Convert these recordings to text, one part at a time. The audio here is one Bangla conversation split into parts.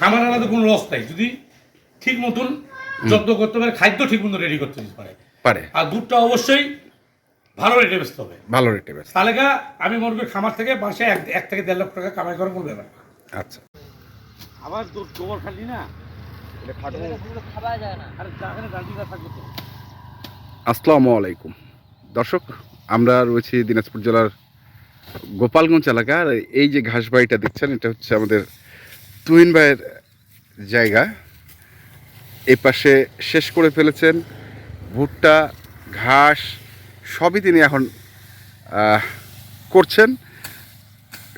খামার আলাদা কোনো লস নাই। যদি ঠিক মতন যত্ন করতে পারে খাদ্য ঠিক মতো রেডি করতে পারে। পারে। আর দুধটা অবশ্যই ভালো রেটে বেচতে হবে। ভালো রেটে বেশ তাহলে আমি মনে করি খামার থেকে মাসে এক এক থেকে দেড় লক্ষ টাকা কামাই করার কোনো ব্যাপার না। আচ্ছা। আবার দুধ গোবর খালি না? খাওয়া যায় না। আরে যেখানে ডান্ডিটা থাকবে তো। আসসালামু আলাইকুম। দর্শক আমরা রয়েছি দিনাজপুর জেলার গোপালগঞ্জ এলাকা আর এই যে ঘাস বাড়িটা দেখছেন এটা হচ্ছে আমাদের তুহিন ভাইয়ের জায়গা। এ পাশে শেষ করে ফেলেছেন ভুট্টা ঘাস সবই তিনি এখন করছেন।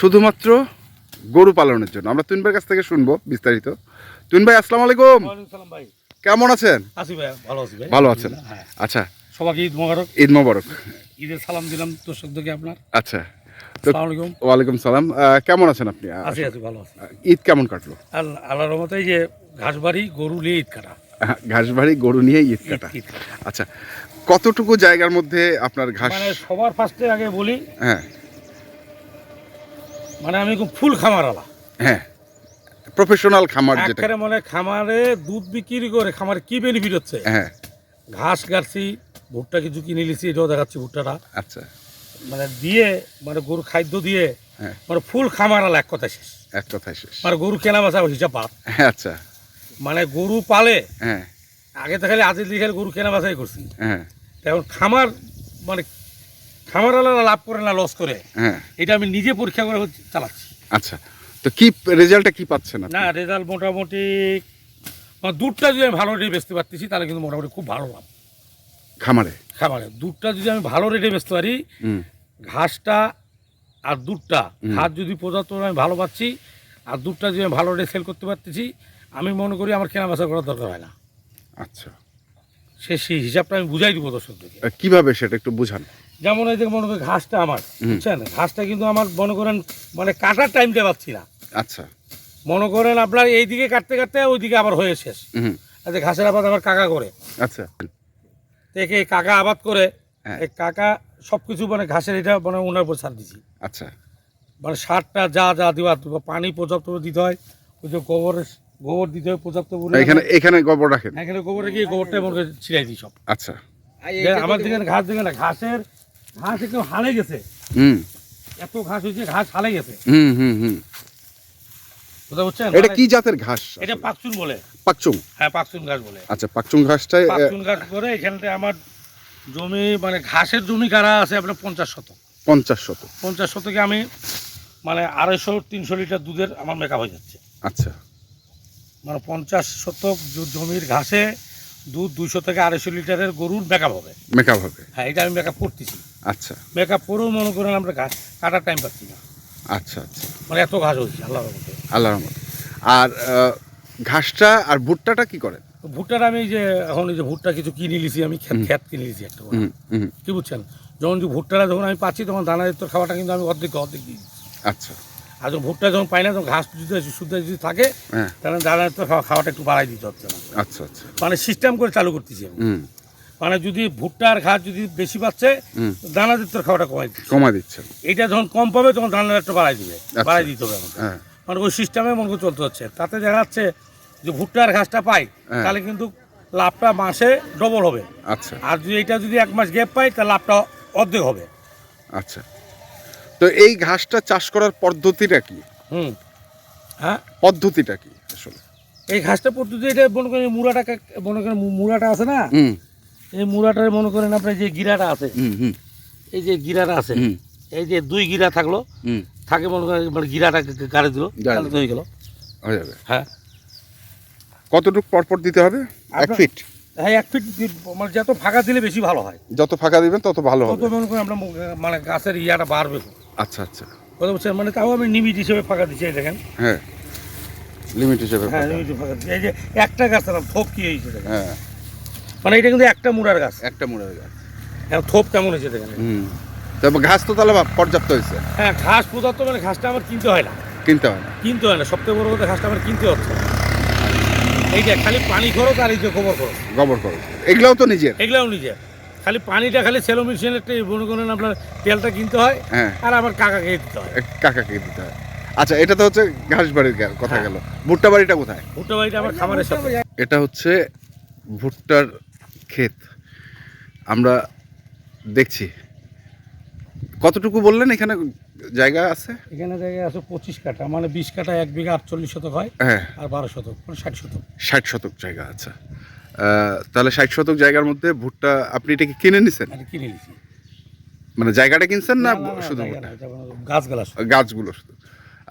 শুধুমাত্র গরু পালনের জন্য। আমরা তুহিন ভাইয়ের কাছ থেকে শুনব বিস্তারিত। তুহিন ভাই আসসালামু আলাইকুম। ভাই। কেমন আছেন? আসি ভাই ভালো আছি ভাই। ভালো আছেন? হ্যাঁ। আচ্ছা। সবাইকে ঈদ মোবারক। ঈদ মোবারক। ঈদের সালাম দিলাম দর্শকদেরকে আপনার। আচ্ছা। ওয়ালাইকুম সালাম। কেমন আছেন আপনি? আছি আছি ভালো আছি। ঈদ কেমন কাটলো? আল্লাহর রহমতে যে ঘাস বাড়ি গরু নিয়ে ঈদ কাটা। আহ, ঘাস বাড়ি গরু নিয়ে ঈদ কাটা। আচ্ছা কতটুকু জায়গার মধ্যে আপনার ঘাস? মানে সবার ফার্স্টে আগে বলি হ্যাঁ। মানে আমি খুব ফুল খামার আলা হ্যাঁ। প্রফেশনাল খামার যেটা। মানে খামারে দুধ বিক্রি করে খামারে কি বেনিফিট হচ্ছে? হ্যাঁ। ঘাস গাড়ছি ভুট্টা কিছু কিনে নিয়েছি এটাও দেখাচ্ছি ভুট্টাটা। আচ্ছা। মানে দিয়ে মানে গরু খাদ্য দিয়ে হ্যাঁ। মানে ফুল খামার এক কথা শেষ। এক কথায় শেষ। মানে গরু কেনা বেচা হিসাব বাদ হ্যাঁ আচ্ছা। মানে গরু পালে হ্যাঁ। আগে তো খালি আজের দিকে গরু কেনা বেচাই করছি। হ্যাঁ। এখন খামার মানে খামার আলাদা লাভ করে না লস করে হ্যাঁ। এটা আমি নিজে পরীক্ষা করে চালাচ্ছি। আচ্ছা। তো কি রেজাল্টটা কি পাচ্ছেন? না রেজাল্ট মোটামুটি মানে দুধটা যদি আমি ভালো রেটে বেচতে পারতেছি তাহলে কিন্তু মোটামুটি খুব ভালো লাভ। খামারে? খামারে। দুধটা যদি আমি ভালো রেটে বেচতে পারি ঘাসটা আর দুধটা। ঘাস যদি পর্যাপ্ত আমি ভালো পাচ্ছি আর দুধটা যদি আমি ভালো রেটে সেল করতে পারতেছি আমি মনে করি আমার কেনা বেচা করার দরকার হয় না। আচ্ছা। সে সেই হিসাবটা আমি বুঝাই দিব দর্শকদেরকে কীভাবে সেটা একটু বুঝান? যেমন এই যে মনে করেন ঘাসটা আমার বুঝছেন? ঘাসটা কিন্তু আমার মনে করেন মানে কাটার টাইমটা পাচ্ছি না। আচ্ছা। মনে করেন আপনার এইদিকে কাটতে কাটতে ওইদিকে আবার হয়ে শেষ। আচ্ছা ঘাসের আবাদ আমার কাকা করে। আচ্ছা। দেখে এই কাকা আবাদ করে হ্যাঁ। এই কাকা সব কিছু মানে ঘাসের এটা মানে ওনার উপর ছাড় দিছি আচ্ছা। মানে সারটা যা যা দেওয়ার পানি পর্যাপ্ত দিতে হয় ওই যে গোবরের গোবর দিতে হয় পর্যাপ্ত এখানে এখানে গোবর রাখেন? এখানে গোবরে গিয়ে গোবরটা মনে করে ছিড়াই দিই সব। আচ্ছা। আমার দিকে ঘাস দিকে না ঘাসের ঘাস একটু হালে গেছে? হুম। এত ঘাস হয়েছে ঘাস হালে গেছে। হুম হুম হুম। বুঝতে পারছেন এটা মানে কি জাতের ঘাস? এটা পাকচুন বলে। পাকচুং? হ্যাঁ পাকচুন ঘাস বলে। আচ্ছা পাকচুং ঘাসটাই পাকচুন ঘাস করে এখানটা আমার জমি মানে ঘাসের জমি কারা আছে আপনার পঞ্চাশ শতক। পঞ্চাশ শত পঞ্চাশ শতকে আমি মানে আড়াইশো তিনশো লিটার দুধের আমার মেকআপ হয়ে যাচ্ছে। আচ্ছা। মানে পঞ্চাশ শতক জমির ঘাসে দুধ দুইশো থেকে আড়াইশো লিটারের গরুর মেকআপ হবে। মেকআপ হবে। হ্যাঁ এটা আমি মেকআপ করতেছি। আচ্ছা। মেকআপ করেও মনে করেন আমরা ঘাস কাটার টাইম পাচ্ছি না। আচ্ছা আচ্ছা। মানে এত ঘাস হয়েছে আল্লাহ আল্লাহ রহমত। আর ঘাসটা আর ভুট্টাটা কি করেন? ভুট্টাটা আমি যে এখন যে ভুট্টা কিছু কিনে নিয়েছি আমি খেত খেত কিনে নিয়েছি একটা কি বুঝছেন? যখন যে ভুট্টাটা যখন আমি পাচ্ছি তখন দানা জাতীয় খাবারটা কিন্তু আমি অর্ধেক অর্ধেক দিই আচ্ছা। আর যখন ভুট্টা যখন পাই না তখন ঘাস যদি শুদ্ধ যদি থাকে হ্যাঁ। তাহলে দানা জাতীয় খাওয়া- খাওয়াটা একটু বাড়াই দিতে হচ্ছে না আচ্ছা আচ্ছা। মানে সিস্টেম করে চালু করতেছি আমি। মানে যদি ভুট্টা আর ঘাস যদি বেশি পাচ্ছে দানা জাতীয় খাওয়াটা কমাই দিচ্ছে। কমা দিচ্ছে। এটা যখন কম পাবে তখন দানা একটু বাড়াই দিবে। আচ্ছা। বাড়াই দিতে হবে আমাকে। হ্যাঁ। মানে ওই সিস্টেমে মনে করে চলতে হচ্ছে। তাতে দেখা যাচ্ছে যে ভুট্টার ঘাসটা পাই হ্যাঁ। তাহলে কিন্তু লাভটা মাসে ডবল হবে। আচ্ছা। আর যদি এটা যদি এক মাস গ্যাপ পাই তাহলে লাভটা অর্ধেক হবে। আচ্ছা। তো এই ঘাসটা চাষ করার পদ্ধতিটা কি? হুম। হ্যাঁ? পদ্ধতিটা কি আসলে? এই ঘাসটা পদ্ধতি এটা মনে করেন মুড়াটা মনে করেন মুড়াটা আছে না? এই মুড়াটার মনে করেন আপনার যে গিরাটা আছে এই যে গিরাটা আছে এই যে দুই গিরা থাকল হুম। থাকে মনে করেন মানে গিরাটা গাড়ি দিল গাড়ি তাহলে তো হয়ে গেল। হয়ে যাবে। হ্যাঁ। কতটুকু পরপর দিতে হবে? এক ফিট? হ্যাঁ এক ফিট মানে যত ফাঁকা দিলে বেশি ভালো হয়। যত ফাঁকা দিবেন তত ভালো হবে। তত মনে করেন আমরা মানে গাছের ইয়াটা বাড়বে। আচ্ছা আচ্ছা। কথা বলছেন মানে তাও আমি নিমিট হিসেবে ফাঁকা দিচ্ছি এই দেখেন। হ্যাঁ। লিমিট হিসেবে হ্যাঁ। নিমিট ফাঁকা দিচ্ছি। এই যে একটা গাছ তারা থোপ কি হয়েছে দেখেন। হ্যাঁ। মানে এটা কিন্তু একটা মুড়ার গাছ। একটা মুড়ার গাছ। এখন থোপ কেমন হয়েছে দেখেন। হুম। তবে ঘাস তো তাহলে পর্যাপ্ত হয়েছে। হ্যাঁ ঘাস পদার্থ মানে ঘাসটা আমার কিনতে হয় না। কিনতে হয় না। কিনতে হয় না। সবথেকে বড় কথা ঘাসটা আমার কিনতে হচ্ছে এই যে খালি পানি খরচ আর এই যে গোবর খরচ। গোবর খরচ। এগুলাও তো নিজের। এগুলাও নিজের। খালি পানিটা খালি সেলো মেশিনের একটা মনে করেন আপনার তেলটা কিনতে হয় হ্যাঁ। আর আমার কাকাকে দিতে হয়। কাকাকে দিতে হয়। আচ্ছা এটা তো হচ্ছে ঘাস বাড়ির কথা গেল। ভুট্টা বাড়িটা কোথায়? ভুট্টা বাড়িটা আমার খামারের সাথে। এটা হচ্ছে ভুট্টার ক্ষেত। আমরা দেখছি। কতটুকু বললেন? এখানে জায়গা আছে? এখানে জায়গা আছে পঁচিশ কাঠা মানে বিশ কাঠা এক বিঘা আটচল্লিশ শতক হয় হ্যাঁ। আর বারো শতক মানে ষাট শতক। ষাট শতক জায়গা আছে। তাহলে ষাট শতক জায়গার মধ্যে ভুট্টা আপনি এটা কি কিনে নিছেন? কিনে নিছি। মানে জায়গাটা কিনছেন না শুধু গাছগালা। গাছগুলো শুধু।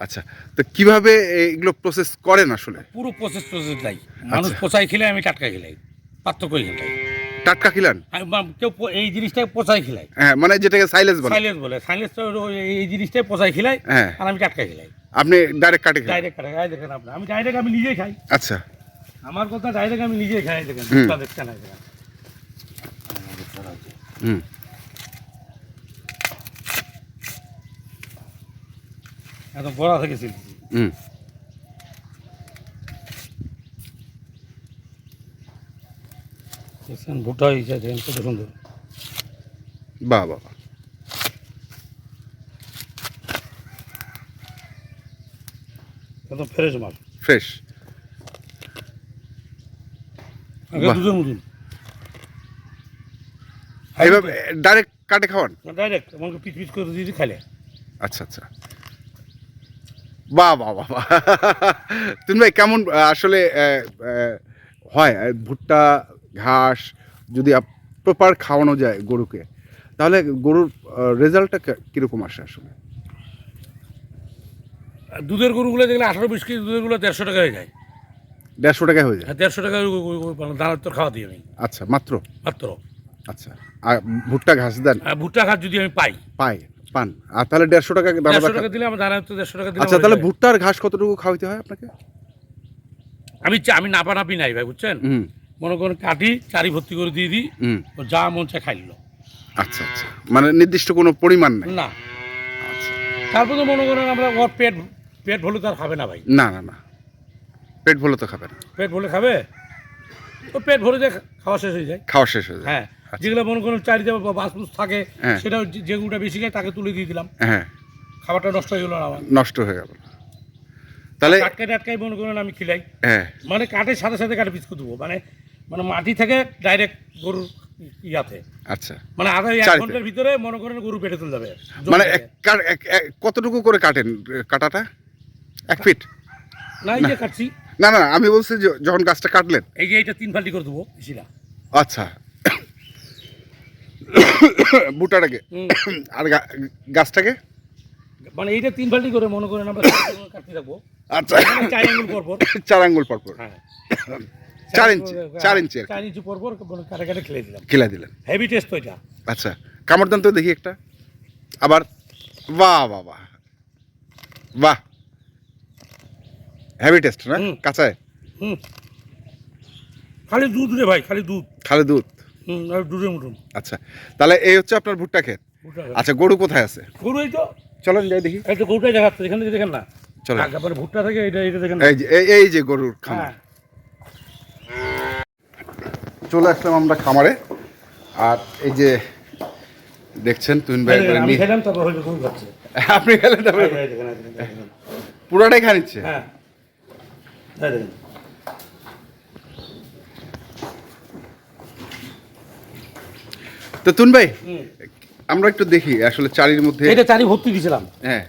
আচ্ছা তো কীভাবে এগুলো প্রসেস করেন আসলে? পুরো প্রসেস প্রসেস নাই মানুষ পচাই খেলে আমি টাটকা খেলাই। পার্থক্য এখানটাই টাটকা খিলান? কেউ এই জিনিসটাই পচাই খেলাই হ্যাঁ মানে যেটাকে সাইলেন্স বলে। সাইলেন্স বলে। সাইলেন্স এই জিনিসটাই পচাই খেলাই হ্যাঁ। আর আমি টাটকা খেলাই। আপনি ডাইরেক্ট কাটে ডাইরেক্ট কাটে এই দেখেন আপনি আমি ডাইরেক্ট আমি নিজেই খাই। আচ্ছা। আমার কথা ডাইরেক্ট আমি নিজেই খাই দেখেন দেখেন হুম। একদম বড়া থেকে হুম। দেখছেন ভুট্টা হয়েছে দেখেন কত সুন্দর। বাহ। একদম ফ্রেশ মাল। ফ্রেশ। আগে দুধের মতন। এইভাবে ডাইরেক্ট কাটে খাওয়ান? ডাইরেক্ট আমাকে পিচ পিচ করে দিয়ে আচ্ছা আচ্ছা। বাহ বাহ বাহ। তুমি ভাই কেমন আসলে হয় ভুট্টা ঘাস যদি প্রপার খাওয়ানো যায় গরুকে তাহলে গরুর রেজাল্টটা কীরকম আসে আসলে? দুধের গরুগুলো দেখলে আঠারো বিশ কেজি দুধেরগুলো দেড়শো টাকা হয়ে যায় দেড়শো টাকায় হয়ে যায়? আর দেড়শো টাকা দানার তো খাওয়া দিই আমি আচ্ছা মাত্র? মাত্র। আচ্ছা আর ভুট্টা ঘাস দেন? ভুট্টা ঘাস যদি আমি পাই। পাই পান। আর তাহলে দেড়শো টাকা দেড়শো টাকা দিলে আমার দানা তো দেড়শো টাকা আচ্ছা তাহলে ভুট্টার ঘাস কতটুকু খাওয়াতে হয় আপনাকে? আমি আমি নাপা নাপি নাই ভাই বুঝছেন? হুম। মনে করেন কাটি চারি ভর্তি করে দিয়ে দিই ও যা মন চা খাইল। আচ্ছা আচ্ছা। মানে নির্দিষ্ট কোনো পরিমাণ নাই? না। তারপর তো মনে করেন আমরা ওর পেট পেট ভরলে তো আর খাবে না ভাই। না না না। পেট ভরলে তো খাবে না। পেট ভরলে খাবে? তো পেট ভরে যায় খাওয়া শেষ হয়ে যায়। খাওয়া শেষ হয়ে যায়। হ্যাঁ। আচ্ছা। যেগুলো মনে করেন চারিদিকে বাসবুস থাকে হ্যাঁ। সেটা যেগুলোটা বেশি খায় তাকে তুলে দিয়ে দিলাম। হ্যাঁ। খাবারটা নষ্ট হয়ে গেলো আমার। নষ্ট হয়ে গেল। তাহলে টাটকা টাটকাই মনে করেন আমি খিলাই। হ্যাঁ। মানে কাঠের সাথে সাথে কাঠে পিস করে দেবো। মানে মানে মাটি থেকে ডাইরেক্ট গরুর ইয়াতে। আচ্ছা। মানে আধা এক ঘণ্টার ভিতরে মনে করেন গরু পেটে তুলে যাবে। মানে কতটুকু করে কাটেন কাটাটা? এক ফিট? না এই যে কাটছি। না না আমি বলছি যে যখন গাছটা কাটলেন। এই যে এইটা তিন ফাল্টি করে দেবো বেশিটা আচ্ছা। বুটাটাকে? আর গাছটাকে? মানে এইটা তিন ফাল্টি করে মনে করেন আমরা কাটতে থাকব। আচ্ছা। মানে চার আঙ্গুল পর পর চার আঙ্গুল পর পর হ্যাঁ। চার ইঞ্চি, চার ইঞ্চি চার ইঞ্চি পর পর কাটে কাটে খেলে দিলাম। খেলা দিলেন। হেভি টেস্ট তো এটা। আচ্ছা কামড় দেন তো দেখি একটা। আবার বাহ বাহ বাহ বাহ। হেভি টেস্ট না। কাঁচায়? হুম। খালি দুধ রে ভাই খালি দুধ। খালি দুধ? হুম আর দুধের মতন। আচ্ছা তাহলে এই হচ্ছে আপনার ভুট্টা ক্ষেত। আচ্ছা গরু কোথায় আছে? গরু এই তো। চলেন যাই দেখি। এই তো গরুটাই দেখাচ্ছে এখান দেখেন না। চলো মানে ভুট্টা থেকে এটা এটা দেখেন এই যে এই- এই যে গরুর খামার। হ্যাঁ। চলে আসলাম আমরা খামারে। আর এই যে দেখছেন তুইন ভাই আপনি খেলে তারপরে? দেখেন। পুরাটাই খানিচ্ছে হ্যাঁ। তো তুন ভাই আমরা একটু দেখি আসলে চারির মধ্যে এটা চারি ভর্তি দিয়েছিলাম। হ্যাঁ।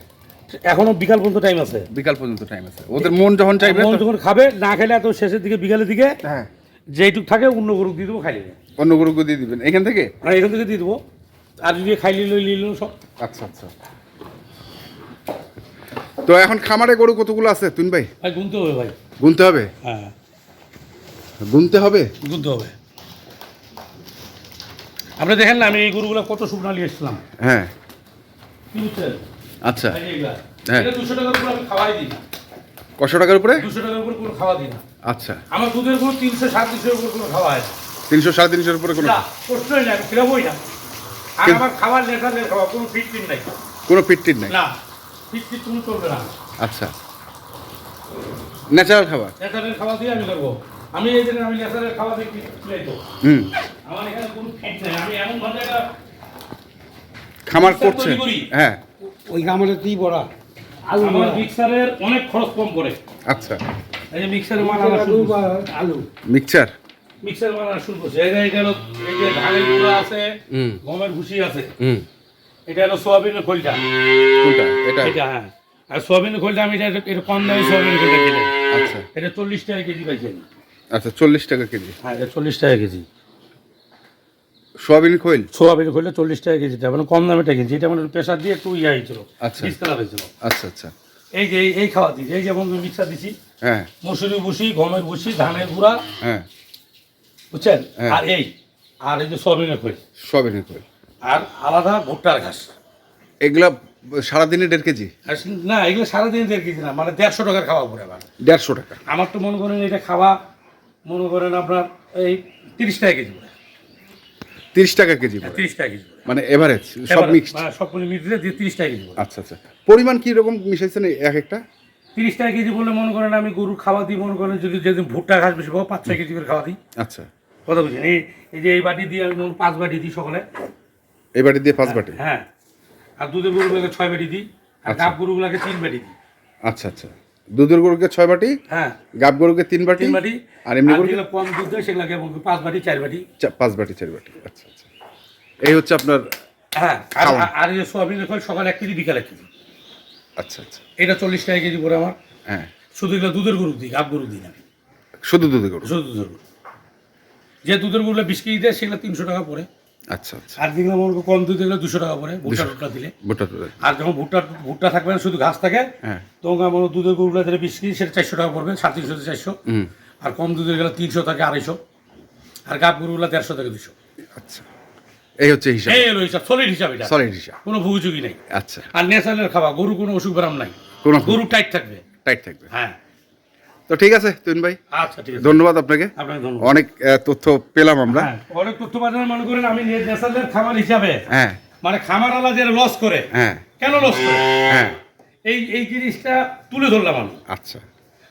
এখনও বিকাল পর্যন্ত টাইম আছে। বিকাল পর্যন্ত টাইম আছে। ওদের মন যখন চাইবে মন যখন খাবে না খেলে এত শেষের দিকে বিকালের দিকে হ্যাঁ। যেইটুক থাকে অন্য গরু দিয়ে দেবো খাইলে। অন্য গরুকে দিয়ে দিবেন। এখান থেকে? আর এখান থেকে দিয়ে দেবো। আর যদি খাইলে লই নিল সব। আচ্ছা আচ্ছা। তো এখন খামারে গরু কতগুলো আছে তুন ভাই? ভাই গুনতে হবে ভাই। গুনতে হবে? হ্যাঁ। গুনতে হবে? গুনতে হবে। আপনি দেখেন না আমি এই গরুগুলো কত শুকনা নিয়ে এসেছিলাম। হ্যাঁ। আচ্ছা। হ্যাঁ। এটা দুশো টাকার উপর আমি খাওয়াই দিই না। কশো টাকার উপরে? দুশো টাকার উপর কোনো খাওয়া দিই না। আচ্ছা। আমার দুধের গরু তিনশো সাড়ে তিনশোর উপর কোনো খাওয়া হয় না তিনশো সাড়ে তিনশোর উপরে কোনো না প্রশ্নই না। আর আমার খাবার ন্যাচারাল খাওয়া কোনো ফিট টিট নাই। কোনো পিটটির নাই? না ফিট টিট তুমি চলবে না। আচ্ছা। ন্যাচারাল খাবার? ন্যাচারাল খাওয়া দিয়ে আমি করব আমি এই জন্য আমি ন্যাচারাল খাওয়া দিয়ে তো। হুম। আমার এখানে কোনো ফিট নেই। আমি এমন ভাবে একটা খামার করছে হ্যাঁ। ওই গামলাতেই বড়া আমার মিক্সারের অনেক খরচ কম করে আচ্ছা। এই যে মাল। আলু মিক্সার মাল শুরু করছে। এই যে এটা হলো এই যে ধানের গুঁড়া আছে গমের ভুসি আছে। এটা হলো সোয়াবিনের খোলটা। কোনটা? এটা? এটা হ্যাঁ। আর সোয়াবিনের খোলটা আমি এটা এটা কম দামে সোয়াবিনের খোলটা কিনে। আচ্ছা। এটা চল্লিশ টাকা কেজি পাইছি। আচ্ছা চল্লিশ টাকা কেজি। হ্যাঁ এটা চল্লিশ টাকা কেজি। সোয়াবিন খৈল? সোয়াবিন খোলটা চল্লিশ টাকা কেজিটা। মানে কম দামেটা কিনছি। এটা মানে প্রেশার দিয়ে একটু ইয়ে হয়েছিল। আচ্ছা। হয়েছিল। আচ্ছা আচ্ছা। এই যে এই- খাওয়া দিচ্ছি এই যেমন মিক্সার দিছি হ্যাঁ। মসুরি ভুসি গমের ভুসি ধানের গুঁড়া। হ্যাঁ। বুঝছেন? হ্যাঁ। আর এই আর এই যে সোয়াবিনের খোল সোয়াবিনের খৈল আর আলাদা ভুট্টার ঘাস। এগুলা সারাদিনে দেড় কেজি? না এগুলো সারাদিন দেড় কেজি না মানে দেড়শো টাকার খাওয়া পড়ে আমার। দেড়শো টাকা। আমার তো মনে করেন এটা খাওয়া মনে করেন আপনার এই তিরিশ টাকা কেজি পড়ে। তিরিশ টাকা কেজি পড়ে। তিরিশ টাকা কেজি মানে এভারেজ সব মিক্সড মানে সব মিলিয়ে দিয়ে তিরিশ টাকা কেজি আচ্ছা আচ্ছা। পরিমাণ কি রকম মিশাইছেন এক একটা? তিরিশ টাকা কেজি বললে মনে করেন আমি গরুর খাওয়া দিই মনে করেন যদি যেদিন ভুট্টা ঘাস বেশি পাবো পাঁচ ছয় কেজি করে খাওয়া দিই। আচ্ছা। কথা বুঝছেন? এই এই যে এই বাটি দিয়ে আমি পাঁচ বাটি দিই সকালে। এই বাটি দিয়ে পাঁচ বাটি? হ্যাঁ আর দুধের গরুগুলোকে ছয় বাটি দিই আর আচ্ছা। গাব গরুগুলোকে তিন বাটি দিই। আচ্ছা আচ্ছা। দুধের গরুকে ছয় বাটি হ্যাঁ। গাব গরুকে তিন বাটি তিন বাটি। আর এমনি গরুকে কম দুধ দেয় সেগুলোকে পাঁচ বাটি চার বাটি। পাঁচ বাটি চার বাটি। আচ্ছা আচ্ছা। এই হচ্ছে আপনার হ্যাঁ আর। আর সোয়াবিনের সকালে এক কেজি বিকালে এক কেজি। আচ্ছা আচ্ছা। এটা চল্লিশ টাকা কেজি পড়ে আমার। হ্যাঁ। শুধু এগুলো দুধের গরু দিই গাব গরু দিই না শুধু দুধের গরু? শুধু দুধের গরু। যে দুধের গরুগুলো বিশ কেজি দেয় সেগুলো তিনশো টাকা পড়ে। আচ্ছা আচ্ছা। আর যেগুলো মনে কম দুধ এগুলো দুশো টাকা পড়ে ভুট্টা টুট্টা দিলে। ভুট্টা আর যখন ভুট্টা ভুট্টা থাকবে না শুধু ঘাস থাকে হ্যাঁ। তখন আমার দুধের গরুগুলো দিলে বিশ কেজি সেটা চারশো টাকা পড়বে সাড়ে তিনশো চারশো। আর কম দুধের গেলে তিনশো থাকে আড়াইশো। আর গাব গরুগুলো দেড়শো থেকে দুশো। আচ্ছা। এই হচ্ছে হিসাব। এই হলো হিসাব সলিড হিসাব এটা। সলিড হিসাব। কোনো ভুগিচুগি নেই। আচ্ছা। আর ন্যাচারাল খাওয়া গরু কোনো অসুখ ব্যারাম নাই। কোনো গরু টাইট থাকবে। টাইট থাকবে। হ্যাঁ। তো ঠিক আছে তুইন ভাই। আচ্ছা ঠিক আছে। ধন্যবাদ আপনাকে। আপনাকে অনেক তথ্য পেলাম আমরা। হ্যাঁ অনেক তথ্য পাঠানো মনে করেন আমি ন্যাচারাল খামার হিসাবে হ্যাঁ। মানে খামার আলা যারা লস করে। হ্যাঁ। কেন লস করে? হ্যাঁ। এই এই জিনিসটা তুলে ধরলাম আমি। আচ্ছা।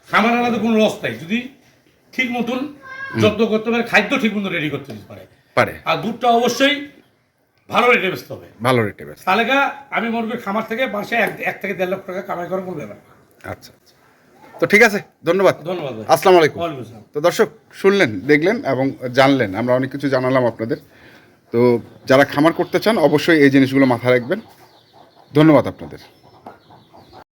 খামার আলাদা কোনো লস নাই। যদি ঠিক মতন যত্ন করতে পারে খাদ্য ঠিক মতো রেডি করতে পারে। পারে। আর দুধটা অবশ্যই ভালো রেটে বেচতে হবে। ভালো রেটে বেচতে তাহলে আমি মনে করি খামার থেকে মাসে এক এক থেকে দেড় লক্ষ টাকা কামাই করার কোনো ব্যাপার আচ্ছা আচ্ছা। তো ঠিক আছে ধন্যবাদ। ধন্যবাদ আসসালামু আলাইকুম। তো দর্শক শুনলেন দেখলেন এবং জানলেন আমরা অনেক কিছু জানালাম আপনাদের। তো যারা খামার করতে চান অবশ্যই এই জিনিসগুলো মাথায় রাখবেন। ধন্যবাদ আপনাদের।